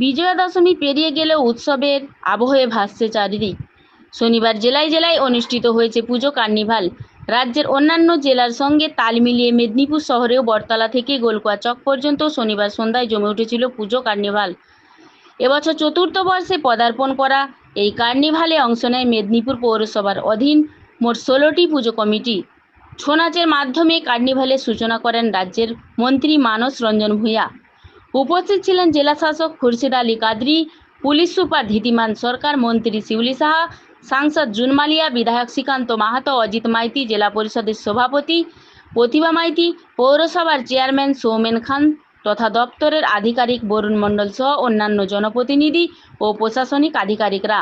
বিজয়া দশমী পেরিয়ে গেলেও উৎসবের আবহে ভাসছে চারিদিক। শনিবার জেলায় জেলায় অনুষ্ঠিত হয়েছে পুজো কার্নিভাল। রাজ্যের অন্যান্য জেলার সঙ্গে তাল মিলিয়ে মেদিনীপুর শহরেও বটতলা থেকে গোলকুয়া চক পর্যন্ত শনিবার সন্ধ্যায় জমে উঠেছিল পুজো কার্নিভাল। এবছর চতুর্থ বর্ষে পদার্পণ করা এই কার্নিভালে অংশ নেয় মেদিনীপুর পৌরসভার অধীন মোট ষোলোটি পুজো কমিটি। ছৌ নাচের মাধ্যমে কার্নিভালের সূচনা করেন রাজ্যের মন্ত্রী মানস রঞ্জন ভূঁইয়া। উপস্থিত ছিলেন জেলা শাসক খুরশিদ আলী কাদরি, পুলিশ সুপার ধীতিমান সরকার মন্ত্রী শিউলি সাহা, সাংসদ জুনমালিয়া, বিধায়ক শ্রীকান্ত মাহাতো, অজিত মাইতি, জেলা পরিষদের সভাপতি প্রতিভা মাইতি, পৌরসভার চেয়ারম্যান সৌমেন খান তথা দপ্তরের আধিকারিক বরুণ মণ্ডল সহ অন্যান্য জনপ্রতিনিধি ও প্রশাসনিক আধিকারিকরা।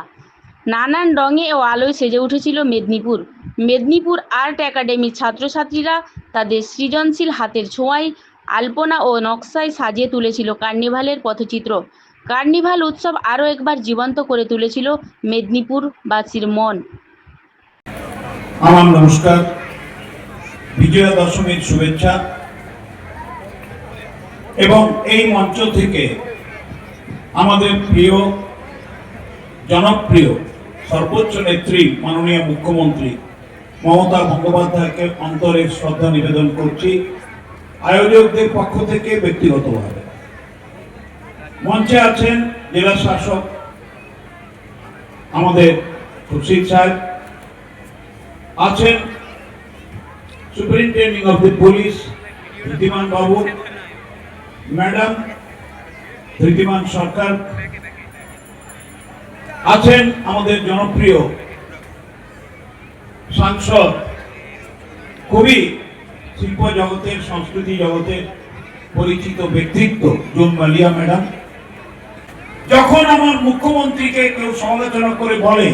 নানান রঙে ও আলোয় সেজে উঠেছিল মেদিনীপুর। মেদিনীপুর আর্ট একাডেমির ছাত্রছাত্রীরা তাদের সৃজনশীল হাতের ছোঁয়ায় আলপনা ও নকশায় সাজিয়ে তুলেছিল কার্নিভালের পথচিত্র। কার্নিভাল উৎসব আরও একবার জীবন্ত করে তুলেছিল মেদিনীপুরবাসীর মন। আমার নমস্কার। বিজয়া দশমীর শুভেচ্ছা। এবং এই মঞ্চ থেকে আমাদের প্রিয়, জনপ্রিয়, সর্বোচ্চ নেত্রী মাননীয় মুখ্যমন্ত্রী মমতা বন্দ্যোপাধ্যায়কে অন্তরের শ্রদ্ধা নিবেদন করছি। আয়োজকদের পক্ষ থেকে ব্যক্তিগতভাবে। মঞ্চে আছেন জেলা শাসক আমাদের খুরশিদ সাহেব, আছেন superintending of the police Dhritiman Babu, madam Dhritiman সরকার, আছেন আমাদের জনপ্রিয় সাংসদ খুবই শিল্প জগতের, সংস্কৃতি জগতের পরিচিত ব্যক্তিত্ব জুন মালিয়া ম্যাডাম। যখন আমার মুখ্যমন্ত্রীকে কেউ সমালোচনা করে বলে,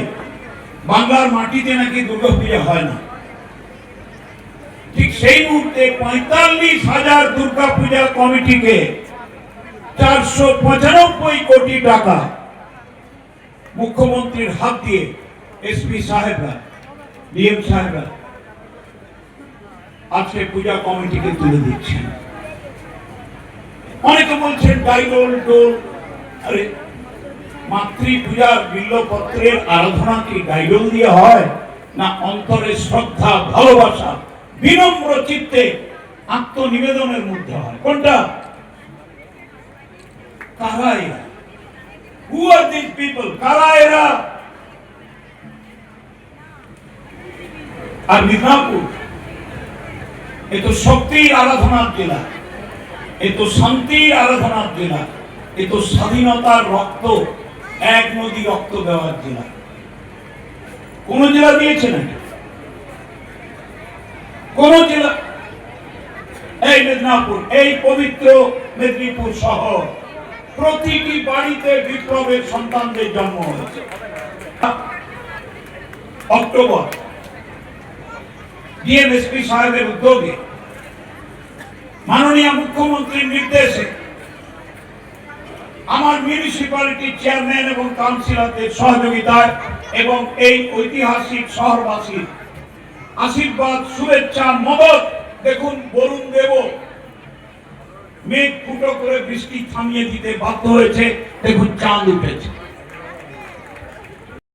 বাংলার মাটিতে নাকি দুর্গাপূজা হয় না? ঠিক সেই মুহূর্তে পঁয়তাল্লিশ হাজার দুর্গাপূজা কমিটিকে চারশো পঁচানব্বই কোটি টাকা মুখ্যমন্ত্রীর হাত দিয়ে এসপি সাহেবরা, ডিএম সাহেবরা আজকে পূজা কমিটিকে তুলে দিচ্ছেন। অনেকে বলছেন ডাইডোল ডোল আরে মাতৃ পূজার বিল্লপত্রের আরাধনা কি গাইডল দিয়ে হয়? না অন্তরে শ্রদ্ধা, ভালোবাসা, বিনম্র চিত্তে আত্মনিবেদনের মধ্যে হয়। কোনটা? কারা এরা? হু আর দিস পিপল কারা এরা? আর মিদনাপুর? এ তো শক্তির আরাধনার জেলা এ তো শান্তির আরাধনার জেলা এ তো স্বাধীনতার রক্ত, এক নদী রক্ত দেওয়ার জেলা কোন জেলা দিয়েছে নাকি? কোন জেলা এই মেদিনীপুর, এই পবিত্র মেদিনীপুর শহর। প্রতিটি বাড়িতে বিপ্লবের সন্তানদের জন্ম হয়েছে। অক্টোবর। ডিএমএসপি সাহেবের উদ্যোগে মাননীয় মুখ্যমন্ত্রীর নির্দেশে আমার মিউনিসিপ্যালিটির চেয়ারম্যান এবং কাউন্সিলরদের সহযোগিতায় এবং এই ঐতিহাসিক শহরবাসীর আশীর্বাদ, শুভেচ্ছা, মদত, দেখুন, বরুণ দেব মেঘ ফুটো করে বৃষ্টি থামিয়ে দিতে বাধ্য হয়েছে, দেখুন, চাঁদ উঠেছে।